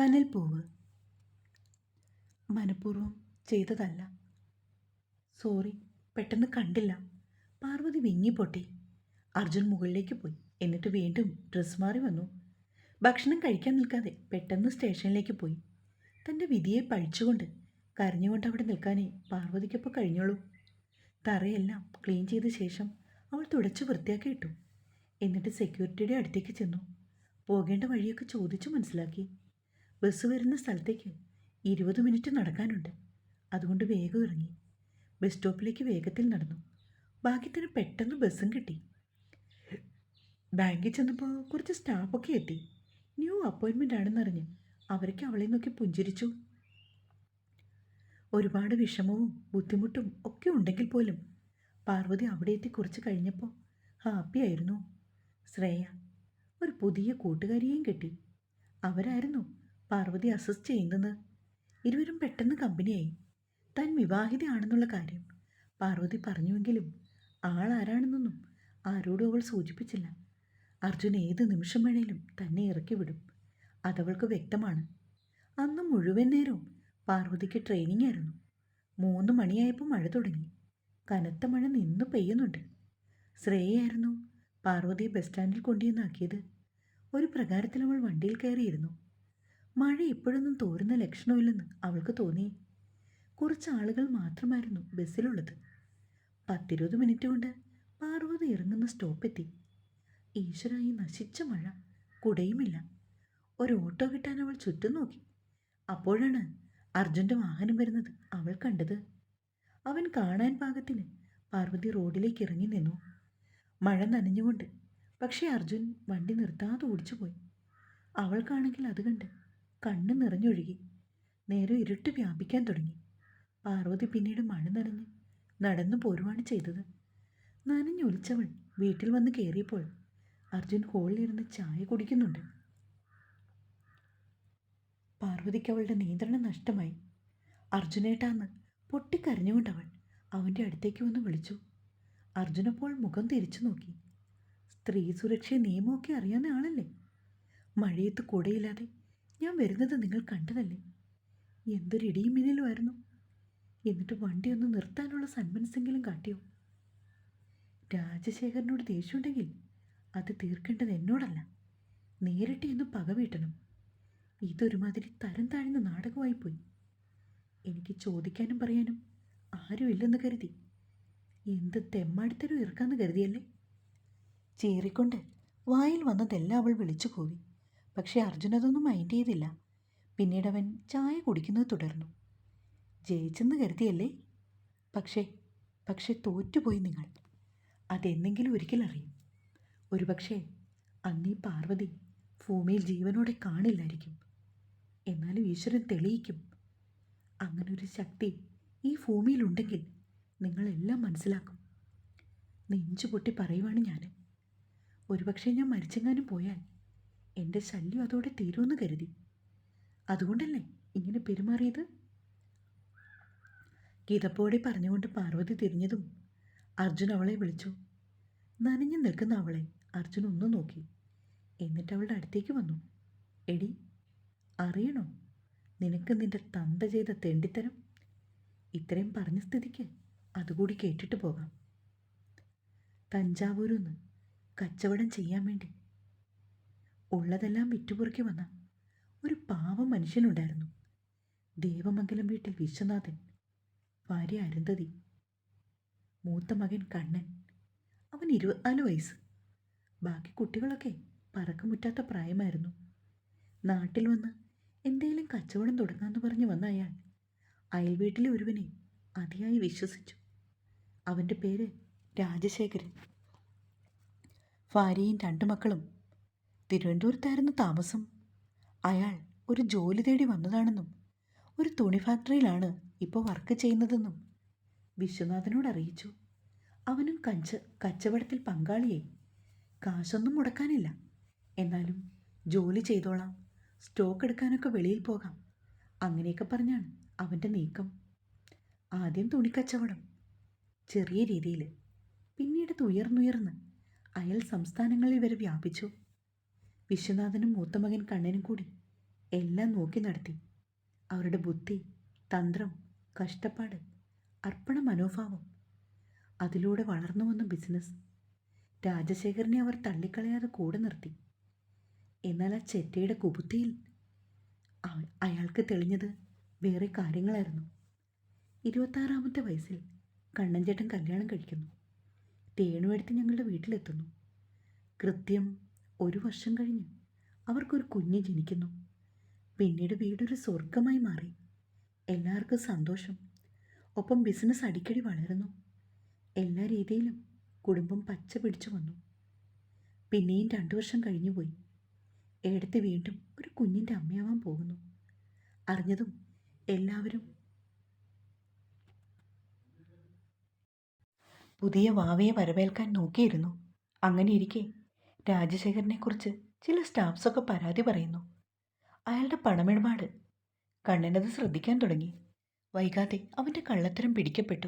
കനൽപ്പൂവ്. മനഃപൂർവം ചെയ്തതല്ല. സോറി പെട്ടെന്ന് കണ്ടില്ല. പാർവതി വിങ്ങിപ്പൊട്ടി. അർജുൻ മുകളിലേക്ക് പോയി. എന്നിട്ട് വീണ്ടും ഡ്രസ് മാറി വന്നു. ഭക്ഷണം കഴിക്കാൻ നിൽക്കാതെ പെട്ടെന്ന് സ്റ്റേഷനിലേക്ക് പോയി. തന്റെ വിധിയെ പഴിച്ചുകൊണ്ട് കരഞ്ഞുകൊണ്ട് അവിടെ നിൽക്കാനേ പാർവതിക്കൊപ്പം കഴിഞ്ഞോളൂ. തറയെല്ലാം ക്ലീൻ ചെയ്ത ശേഷം അവൾ തുടച്ച് വൃത്തിയാക്കി ഇട്ടു. എന്നിട്ട് സെക്യൂരിറ്റിയുടെ അടുത്തേക്ക് ചെന്നു. പോകേണ്ട വഴിയൊക്കെ ചോദിച്ചു മനസ്സിലാക്കി. ബസ് വരുന്ന സ്ഥലത്തേക്ക് ഇരുപത് മിനിറ്റ് നടക്കാനുണ്ട്. അതുകൊണ്ട് വേഗം ഇറങ്ങി. ബസ് സ്റ്റോപ്പിലേക്ക് വേഗത്തിൽ നടന്നു. ഭാഗ്യത്തിന് പെട്ടെന്ന് ബസ്സും കിട്ടി. ബാങ്കിൽ ചെന്നപ്പോൾ കുറച്ച് സ്റ്റാഫൊക്കെ എത്തി. ന്യൂ അപ്പോയിൻമെന്റ് ആണെന്നറിഞ്ഞ് അവരൊക്കെ അവളെ നോക്കി പുഞ്ചിരിച്ചു. ഒരുപാട് വിഷമവും ബുദ്ധിമുട്ടും ഒക്കെ ഉണ്ടെങ്കിൽ പോലും പാർവതി അവിടെ എത്തി കുറച്ച് കഴിഞ്ഞപ്പോൾ ഹാപ്പി ആയിരുന്നു. ശ്രേയ ഒരു പുതിയ കൂട്ടുകാരിയെയും കിട്ടി. അവരായിരുന്നു പാർവതി അസിസ്റ്റ് ചെയ്യുന്നത് ഇരുവരും പെട്ടെന്ന് കമ്പനിയായി. താൻ വിവാഹിതയാണെന്നുള്ള കാര്യം പാർവതി പറഞ്ഞുവെങ്കിലും ആൾ ആരാണെന്നൊന്നും ആരോടും അവൾ സൂചിപ്പിച്ചില്ല. അർജുൻ ഏത് നിമിഷം വേണേലും തന്നെ ഇറക്കി വിടും. അതവൾക്ക് വ്യക്തമാണ്. അന്ന് മുഴുവൻ നേരവും പാർവതിക്ക് ട്രെയിനിങ് ആയിരുന്നു. മൂന്ന് മണിയായപ്പോൾ മഴ തുടങ്ങി. കനത്ത മഴ നിന്ന് പെയ്യുന്നുണ്ട്. ശ്രേയായിരുന്നു പാർവതിയെ ബസ് സ്റ്റാൻഡിൽ കൊണ്ടുവന്നാക്കിയത് ഒരു പ്രകാരത്തിൽ അവൾ വണ്ടിയിൽ കയറിയിരുന്നു. മഴ ഇപ്പോഴൊന്നും തോരുന്ന ലക്ഷണമില്ലെന്ന് അവൾക്ക് തോന്നി. കുറച്ച് ആളുകൾ മാത്രമായിരുന്നു ബസ്സിലുള്ളത്. പത്തിരുപത് മിനിറ്റ് കൊണ്ട് പാർവതി ഇറങ്ങുന്ന സ്റ്റോപ്പെത്തി. ഈശ്വര ഈ നശിച്ച മഴ. കുടയുമില്ല. ഒരു ഓട്ടോ കിട്ടാൻ അവൾ ചുറ്റും നോക്കി. അപ്പോഴാണ് അർജുന്റെ വാഹനം വരുന്നത് അവൾ കണ്ടത്. അവൻ കാണാൻ പാകത്തിന് പാർവതി റോഡിലേക്ക് ഇറങ്ങി നിന്നു. മഴ നനഞ്ഞുകൊണ്ട്. പക്ഷേ അർജുൻ വണ്ടി നിർത്താതെ ഓടിച്ചു പോയി അവൾക്കാണെങ്കിൽ അത് കണ്ട് കണ്ണ് നിറഞ്ഞൊഴുകി. നേരെ ഇരുട്ട് വ്യാപിക്കാൻ തുടങ്ങി. പാർവതി പിന്നീട് മഴ നനഞ്ഞ് നടന്നു പോരുവാണ് ചെയ്തത്. നനഞ്ഞൊലിച്ചവൾ വീട്ടിൽ വന്ന് കയറിയപ്പോൾ അർജുൻ ഹോളിലിരുന്ന് ചായ കുടിക്കുന്നുണ്ട്. പാർവതിക്ക് അവളുടെ നിയന്ത്രണം നഷ്ടമായി. അർജുനേട്ടാന്ന് പൊട്ടിക്കരഞ്ഞുകൊണ്ടവൾ അവന്റെ അടുത്തേക്ക് വന്ന് വിളിച്ചു. അർജുനപ്പോൾ മുഖം തിരിച്ചു നോക്കി. സ്ത്രീ സുരക്ഷ നിയമമൊക്കെ അറിയാവുന്ന ആളല്ലേ? മഴയത്ത് കൂടെയില്ലാതെ ഞാൻ വരുന്നത് നിങ്ങൾ കണ്ടതല്ലേ? എന്തൊരു ഇടിയും മിന്നലുമായിരുന്നു എന്നിട്ട് വണ്ടി ഒന്ന് നിർത്താനുള്ള സന്മനസ്സെങ്കിലും കാട്ടിയോ? രാജശേഖരനോട് ദേഷ്യമുണ്ടെങ്കിൽ അത് തീർക്കേണ്ടത് എന്നോടല്ല. നേരിട്ട് ഇന്ന് പക വീട്ടണം. ഇതൊരുമാതിരി തരം താഴ്ന്ന നാടകമായിപ്പോയി എനിക്ക് ചോദിക്കാനും പറയാനും ആരുമില്ലെന്ന് കരുതി. എന്ത് തെമ്മാടിത്തരും ഇറക്കാന്ന് കരുതിയല്ലേ? ചീറിക്കൊണ്ട് വായിൽ വന്നതെല്ലാം അവൾ വിളിച്ചു കൂവി. പക്ഷേ അർജുൻ അതൊന്നും മൈൻഡ് ചെയ്തില്ല. പിന്നീട് അവൻ ചായ കുടിക്കുന്നത് തുടർന്നു. ജയിച്ചെന്ന് കരുതിയല്ലേ? പക്ഷേ പക്ഷേ തോറ്റുപോയി നിങ്ങൾ. അതെന്നെങ്കിലും ഒരിക്കൽ അറിയും. ഒരുപക്ഷേ അന്നീ പാർവതി ഭൂമിയിൽ ജീവനോടെ കാണില്ലായിരിക്കും. എന്നാലും ഈശ്വരൻ തെളിയിക്കും. അങ്ങനൊരു ശക്തി ഈ ഭൂമിയിലുണ്ടെങ്കിൽ നിങ്ങളെല്ലാം മനസ്സിലാക്കും. നെഞ്ചു പൊട്ടി പറയുവാണ് ഞാൻ ഒരുപക്ഷെ ഞാൻ മരിച്ചെങ്ങാനും പോയാൽ എന്റെ ശല്യം അതോടെ തീരുമെന്ന് കരുതി. അതുകൊണ്ടല്ലേ ഇങ്ങനെ പെരുമാറിയത്? ഗീതപ്പോടെ പറഞ്ഞുകൊണ്ട് പാർവതി തിരിഞ്ഞതും അർജുൻ അവളെ വിളിച്ചു. നനഞ്ഞു നിൽക്കുന്ന അവളെ അർജുൻ ഒന്ന് നോക്കി. എന്നിട്ട് അവളുടെ അടുത്തേക്ക് വന്നു. എടി അറിയണോ? നിനക്ക് നിന്റെ തന്ത ചെയ്ത തെണ്ടിത്തരം? ഇത്രയും പറഞ്ഞ സ്ഥിതിക്ക് അതുകൂടി കേട്ടിട്ട് പോകാം. തഞ്ചാവൂരിൽ നിന്ന് കച്ചവടം ചെയ്യാൻ വേണ്ടി ഉള്ളതെല്ലാം വിറ്റുപുറക്കി വന്ന ഒരു പാവം മനുഷ്യനുണ്ടായിരുന്നു. ദേവമംഗലം വീട്ടിൽ വിശ്വനാഥൻ ഭാര്യ അരുന്ധതി മൂത്ത മകൻ കണ്ണൻ അവൻ ഇരുപത്തിനാല് വയസ്സ്. ബാക്കി കുട്ടികളൊക്കെ പറക്കമുറ്റാത്ത പ്രായമായിരുന്നു. നാട്ടിൽ വന്ന് എന്തേലും കച്ചവടം തുടങ്ങാമെന്ന് പറഞ്ഞ് വന്ന അയാൾ അയൽവീട്ടിലെ ഒരുവനെ അതിയായി വിശ്വസിച്ചു. അവന്റെ പേര് രാജശേഖരൻ. ഭാര്യയും രണ്ടു മക്കളും തിരുവനന്തപുരത്തായിരുന്നു താമസം. അയാൾ ഒരു ജോലി തേടി വന്നതാണെന്നും ഒരു തുണി ഫാക്ടറിയിലാണ് ഇപ്പോൾ വർക്ക് ചെയ്യുന്നതെന്നും വിശ്വനാഥനോട് അറിയിച്ചു. അവനും കഞ്ച് കച്ചവടത്തിൽ പങ്കാളിയായി. കാശൊന്നും മുടക്കാനില്ല. എന്നാലും ജോലി ചെയ്തോളാം. സ്റ്റോക്ക് എടുക്കാനൊക്കെ വെളിയിൽ പോകാം. അങ്ങനെയൊക്കെ പറഞ്ഞാണ് അവന്റെ നീക്കം. ആദ്യം തുണിക്കച്ചവടം ചെറിയ രീതിയിൽ. പിന്നീട് ഉയർന്നുയർന്ന് അയൽ സംസ്ഥാനങ്ങളിൽ വരെ വ്യാപിച്ചു. വിശ്വനാഥനും മൂത്തമകൻ കണ്ണനും കൂടി എല്ലാം നോക്കി നടത്തി. അവരുടെ ബുദ്ധി തന്ത്രം കഷ്ടപ്പാട് അർപ്പണ മനോഭാവം അതിലൂടെ വളർന്നു വന്ന ബിസിനസ് രാജശേഖരനെ അവർ തള്ളിക്കളയാതെ കൂടെ നിർത്തി. എന്നാൽ ആ ചെറ്റയുടെ കുബുദ്ധിയിൽ അയാൾക്ക് തെളിഞ്ഞത് വേറെ കാര്യങ്ങളായിരുന്നു. ഇരുപത്താറാമത്തെ വയസ്സിൽ കണ്ണൻചേട്ടൻ കല്യാണം കഴിക്കുന്നു. രേണുവെടുത്ത് ഞങ്ങളുടെ വീട്ടിലെത്തുന്നു. കൃത്യം ഒരു വർഷം കഴിഞ്ഞ് അവർക്കൊരു കുഞ്ഞ് ജനിക്കുന്നു. പിന്നീട് വീടൊരു സ്വർഗമായി മാറി. എല്ലാവർക്കും സന്തോഷം. ഒപ്പം ബിസിനസ് അടിക്കടി വളരുന്നു എല്ലാ രീതിയിലും കുടുംബം പച്ച പിടിച്ചു വന്നു. പിന്നെയും രണ്ടു വർഷം കഴിഞ്ഞു പോയി. എടുത്ത് വീണ്ടും ഒരു കുഞ്ഞിന്റെ അമ്മയാവാൻ പോകുന്നു. അറിഞ്ഞതും എല്ലാവരും പുതിയ വാവയെ വരവേൽക്കാൻ നോക്കിയിരുന്നു. അങ്ങനെ ഇരിക്കെ രാജശേഖരനെക്കുറിച്ച് ചില സ്റ്റാഫ്സൊക്കെ പരാതി പറയുന്നു. അയാളുടെ പണമിടപാട്. കണ്ണനത് ശ്രദ്ധിക്കാൻ തുടങ്ങി. വൈകാതെ അവന്റെ കള്ളത്തരം പിടിക്കപ്പെട്ടു.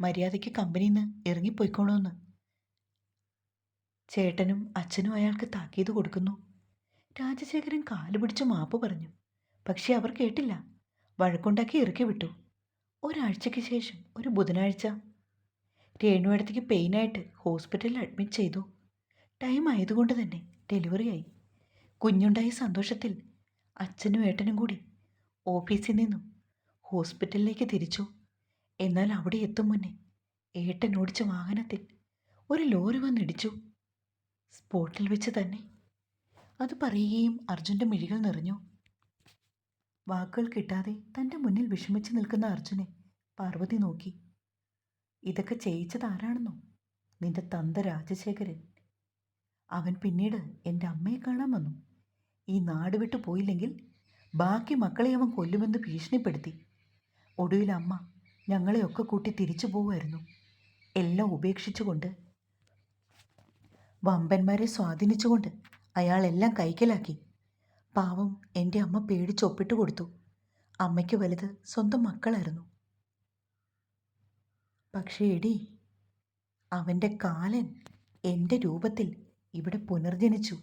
മര്യാദയ്ക്ക് കമ്പനിയിൽ നിന്ന് ഇറങ്ങിപ്പോയിക്കോളൂന്ന്. ചേട്ടനും അച്ഛനും അയാൾക്ക് താക്കീത് കൊടുക്കുന്നു. രാജശേഖരൻ കാലുപിടിച്ച് മാപ്പ് പറഞ്ഞു. പക്ഷേ അവർ കേട്ടില്ല. വഴക്കുണ്ടാക്കി ഇറക്കി വിട്ടു. ഒരാഴ്ചയ്ക്ക് ശേഷം ഒരു ബുധനാഴ്ച. രേണുവടത്തേക്ക് പെയിനായിട്ട് ഹോസ്പിറ്റലിൽ അഡ്മിറ്റ് ചെയ്തു. ടൈം ആയതുകൊണ്ട് തന്നെ ഡെലിവറി ആയി. കുഞ്ഞുണ്ടായ സന്തോഷത്തിൽ അച്ഛനും ഏട്ടനും കൂടി ഓഫീസിൽ നിന്നും ഹോസ്പിറ്റലിലേക്ക് തിരിച്ചു. എന്നാൽ അവിടെ എത്തും മുന്നേ ഏട്ടൻ ഓടിച്ച വാഹനത്തിൽ ഒരു ലോറി വന്നിടിച്ചു. സ്പോട്ടിൽ വെച്ച് തന്നെ അത് പറയുകയും അർജുന്റെ മിഴികൾ നിറഞ്ഞു. വാക്കുകൾ കിട്ടാതെ തന്റെ മുന്നിൽ വിഷമിച്ച് നിൽക്കുന്ന അർജുനെ പാർവതി നോക്കി. ഇതൊക്കെ ചെയ്യിച്ചത് ആരാണെന്നോ? നിന്റെ തന്ത രാജശേഖരൻ. അവൻ പിന്നീട് എന്റെ അമ്മയെ കാണാൻ വന്നു. ഈ നാട് വിട്ടു പോയില്ലെങ്കിൽ ബാക്കി മക്കളെ അവൻ കൊല്ലുമെന്ന് ഭീഷണിപ്പെടുത്തി. ഒടുവിൽ അമ്മ ഞങ്ങളെയൊക്കെ കൂട്ടി തിരിച്ചു പോവുമായിരുന്നു. എല്ലാം ഉപേക്ഷിച്ചുകൊണ്ട് വമ്പന്മാരെ സ്വാധീനിച്ചുകൊണ്ട് അയാളെല്ലാം കൈക്കലാക്കി. പാവം എന്റെ അമ്മ പേടിച്ചൊപ്പിട്ട് കൊടുത്തു. അമ്മയ്ക്ക് വലുത് സ്വന്തം മക്കളായിരുന്നു. പക്ഷേ എടി അവന്റെ കാലൻ എന്റെ രൂപത്തിൽ ഇവിടെ പുനർജനിച്ചു.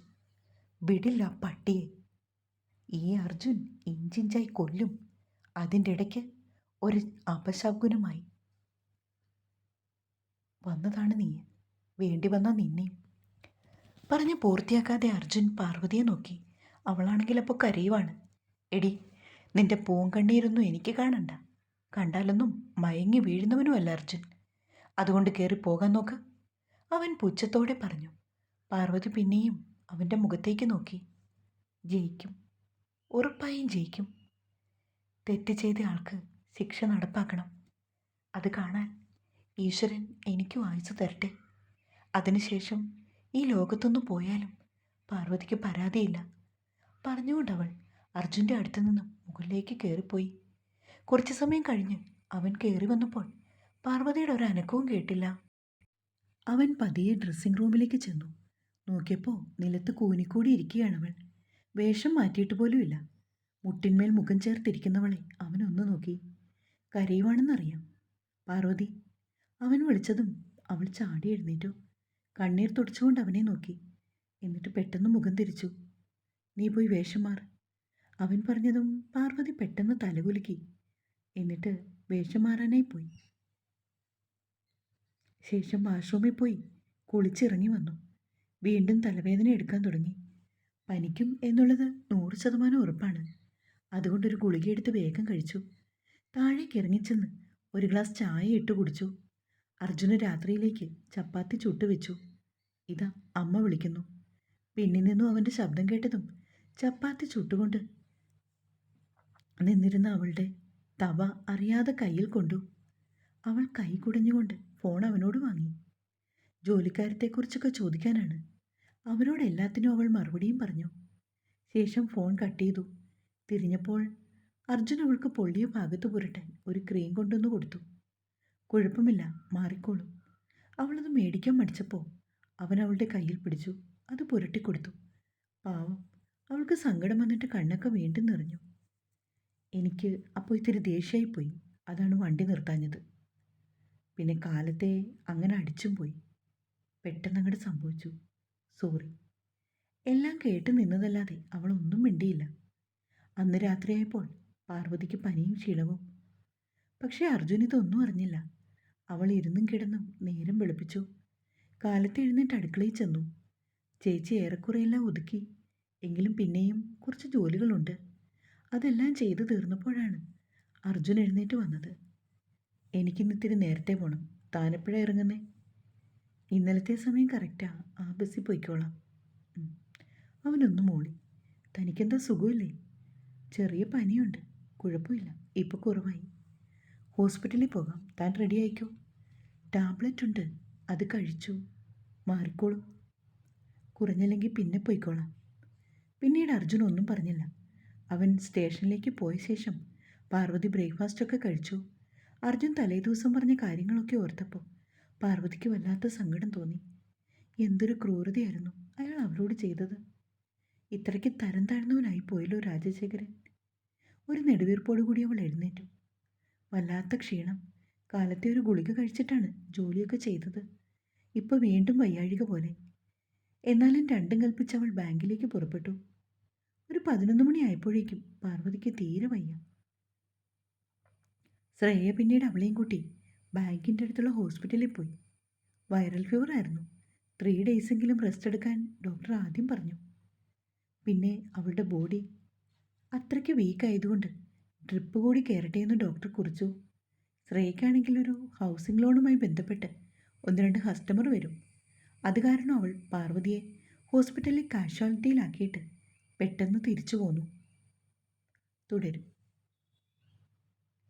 വിടില്ല പട്ടിയെ. ഈ അർജുൻ ഇഞ്ചിഞ്ചായി കൊല്ലും. അതിന്റെ ഇടയ്ക്ക് ഒരു അപശകുനമായി. വന്നതാണ് നീ. വേണ്ടി വന്ന നിന്നെ. പറഞ്ഞ് പൂർത്തിയാക്കാതെ അർജുൻ പാർവതിയെ നോക്കി. അവളാണെങ്കിൽ അപ്പോൾ കരയുവാണ്. എടി നിന്റെ പൂങ്കണ്ണീരൊന്നും എനിക്ക് കാണണ്ട. കണ്ടാലൊന്നും മയങ്ങി വീഴുന്നവനുമല്ല അർജുൻ. അതുകൊണ്ട് കയറി പോകാൻ നോക്ക്. അവൻ പുച്ഛത്തോടെ പറഞ്ഞു. പാർവതി പിന്നെയും അവന്റെ മുഖത്തേക്ക് നോക്കി. ജയിക്കും. ഉറപ്പായും ജയിക്കും. തെറ്റ് ചെയ്ത ആൾക്ക് ശിക്ഷ നടപ്പാക്കണം. അത് കാണാൻ ഈശ്വരൻ എനിക്ക് വായിച്ചു തരട്ടെ. അതിനുശേഷം ഈ ലോകത്തൊന്നു പോയാലും പാർവതിക്ക് പരാതിയില്ല. പറഞ്ഞുകൊണ്ടവൾ അർജുന്റെ അടുത്തു നിന്നും മുകളിലേക്ക് കയറിപ്പോയി കുറച്ചു സമയം കഴിഞ്ഞ് അവൻ കയറി വന്നപ്പോൾ പാർവതിയുടെ ഒരു അനക്കവും കേട്ടില്ല. അവൻ പതിയെ ഡ്രസ്സിംഗ് റൂമിലേക്ക് ചെന്നു. നോക്കിയപ്പോൾ നിലത്ത് കൂനിക്കൂടി ഇരിക്കുകയാണവൾ വേഷം മാറ്റിയിട്ട് പോലുമില്ല. മുട്ടിന്മേൽ മുഖം ചേർത്തിരിക്കുന്നവളെ അവനൊന്നു നോക്കി. കരയുവാണെന്നറിയാം. പാർവതി അവൻ വിളിച്ചതും അവൾ ചാടി എഴുന്നേറ്റു. കണ്ണീർ തുടച്ചുകൊണ്ട് അവനെ നോക്കി. എന്നിട്ട് പെട്ടെന്ന് മുഖം തിരിച്ചു. നീ പോയി വേഷം മാറ്. അവൻ പറഞ്ഞതും പാർവതി പെട്ടെന്ന് തലകുലുക്കി. എന്നിട്ട് വേഷം മാറാനായി പോയി. ശേഷം വാഷ്റൂമിൽ പോയി കുളിച്ചിറങ്ങി വന്നു. വീണ്ടും തലവേദന എടുക്കാൻ തുടങ്ങി. പനിക്കും എന്നുള്ളത് നൂറ് ശതമാനം ഉറപ്പാണ്. അതുകൊണ്ടൊരു ഗുളികയെടുത്ത് വേഗം കഴിച്ചു. താഴേക്ക് ഇറങ്ങിച്ചെന്ന് ഒരു ഗ്ലാസ് ചായ ഇട്ട് കുടിച്ചു. അർജുന രാത്രിയിലേക്ക് ചപ്പാത്തി ചുട്ടുവെച്ചു ഇതാ അമ്മ വിളിക്കുന്നു. പിന്നിൽ നിന്നും അവന്റെ ശബ്ദം കേട്ടതും ചപ്പാത്തി ചുട്ടുകൊണ്ട് നിന്നിരുന്ന അവളുടെ തവ അറിയാതെ കയ്യിൽ കൊണ്ടു. അവൾ കൈ കുടഞ്ഞുകൊണ്ട് ഫോൺ അവനോട് വാങ്ങി. ജോലിക്കാരത്തെക്കുറിച്ചൊക്കെ ചോദിക്കാനാണ്. അവരോട് എല്ലാത്തിനും അവൾ മറുപടിയും പറഞ്ഞു. ശേഷം ഫോൺ കട്ട് ചെയ്തു. തിരിഞ്ഞപ്പോൾ അർജുൻ അവൾക്ക് പൊള്ളിയ ഭാഗത്ത് പുരട്ടാൻ ഒരു ക്രീം കൊണ്ടുവന്ന് കൊടുത്തു. കുഴപ്പമില്ല മാറിക്കോളും. അവളത് മേടിക്കാൻ മടിച്ചപ്പോൾ അവൻ അവളുടെ കയ്യിൽ പിടിച്ചു അത് പുരട്ടിക്കൊടുത്തു പാവം അവൾക്ക് സങ്കടം വന്നിട്ട് കണ്ണൊക്കെ വീണ്ടും നിറഞ്ഞു. എനിക്ക് അപ്പോൾ ഇത്തിരി ദേഷ്യമായിപ്പോയി. അതാണ് വണ്ടി നിർത്താഞ്ഞത്. പിന്നെ കാലത്തെ അങ്ങനെ അടിച്ചും പോയി. പെട്ടെന്ന് അങ്ങോട്ട് സംഭവിച്ചു. സോറി എല്ലാം കേട്ട് നിന്നതല്ലാതെ അവൾ ഒന്നും മിണ്ടിയില്ല. അന്ന് രാത്രിയായപ്പോൾ പാർവതിക്ക് പനിയും ക്ഷീണവും. പക്ഷേ അർജുൻ ഇതൊന്നും അറിഞ്ഞില്ല. അവൾ ഇരുന്നും കിടന്നും നേരം വെളുപ്പിച്ചു. കാലത്ത് എഴുന്നേറ്റ് അടുക്കളയിൽ ചെന്നു. ചേച്ചി ഏറെക്കുറെയെല്ലാം ഒതുക്കി. എങ്കിലും പിന്നെയും കുറച്ച് ജോലികളുണ്ട്. അതെല്ലാം ചെയ്തു തീർന്നപ്പോഴാണ് അർജുൻ എഴുന്നേറ്റ് വന്നത്. എനിക്കിന്നിത്തിരി നേരത്തെ പോകണം താനെപ്പോഴാണ് ഇറങ്ങുന്നേ? ഇന്നലത്തെ സമയം കറക്റ്റാണ് ആ. ബസ്സിൽ പോയിക്കോളാം. അവനൊന്നും മൂളി. തനിക്കെന്താ സുഖമില്ലേ? ചെറിയ പനിയുണ്ട്. കുഴപ്പമില്ല. ഇപ്പോൾ കുറവായി. ഹോസ്പിറ്റലിൽ പോകാം. താൻ റെഡി ആയിക്കോ? ടാബ്ലറ്റ് ഉണ്ട്. അത് കഴിച്ചു? മാറിക്കോളൂ. കുറഞ്ഞില്ലെങ്കിൽ പിന്നെ പോയിക്കോളാം. പിന്നീട് അർജുൻ ഒന്നും പറഞ്ഞില്ല. അവൻ സ്റ്റേഷനിലേക്ക് പോയ ശേഷം പാർവതി ബ്രേക്ക്ഫാസ്റ്റൊക്കെ കഴിച്ചു. അർജുൻ തലേദിവസം പറഞ്ഞ കാര്യങ്ങളൊക്കെ ഓർത്തപ്പോൾ പാർവതിക്ക് വല്ലാത്ത സങ്കടം തോന്നി. എന്തൊരു ക്രൂരതയായിരുന്നു അയാൾ അവളോട് ചെയ്തത്. ഇത്രയ്ക്ക് തരം താഴ്ന്നവനായി പോയല്ലോ രാജശേഖരൻ. ഒരു നെടുവീർപ്പോടു കൂടി അവൾ എഴുന്നേറ്റു. വല്ലാത്ത ക്ഷീണം. കാലത്തെ ഒരു ഗുളിക കഴിച്ചിട്ടാണ് ജോലിയൊക്കെ ചെയ്തത്. ഇപ്പോൾ വീണ്ടും വയ്യാഴിക പോലെ. എന്നാലും രണ്ടും കൽപ്പിച്ച് അവൾ ബാങ്കിലേക്ക് പുറപ്പെട്ടു. ഒരു പതിനൊന്ന് മണി ആയപ്പോഴേക്കും പാർവതിക്ക് തീരെ വയ്യ. ശ്രേയ പിന്നീട് അവളെയും കൂട്ടി ബാങ്കിന്റെ അടുത്തുള്ള ഹോസ്പിറ്റലിൽ പോയി. വൈറൽ ഫീവർ ആയിരുന്നു. ത്രീ ഡേയ്സെങ്കിലും റെസ്റ്റ് എടുക്കാൻ ഡോക്ടർ ആദ്യം പറഞ്ഞു. പിന്നെ അവളുടെ ബോഡി. അത്രയ്ക്ക് വീക്ക് ആയതുകൊണ്ട് ഡ്രിപ്പ് കൂടി കയറട്ടെ എന്ന് ഡോക്ടർ കുറിച്ചു. ശ്രേയയ്ക്കാണെങ്കിൽ ഒരു ഹൗസിംഗ് ലോണുമായി ബന്ധപ്പെട്ട് ഒന്ന് രണ്ട് കസ്റ്റമർ വരും. അത് കാരണം അവൾ പാർവതിയെ ഹോസ്പിറ്റലിൽ കാഷ്വാലിറ്റിയിലാക്കിയിട്ട് പെട്ടെന്ന് തിരിച്ചു പോന്നു. തുടരും.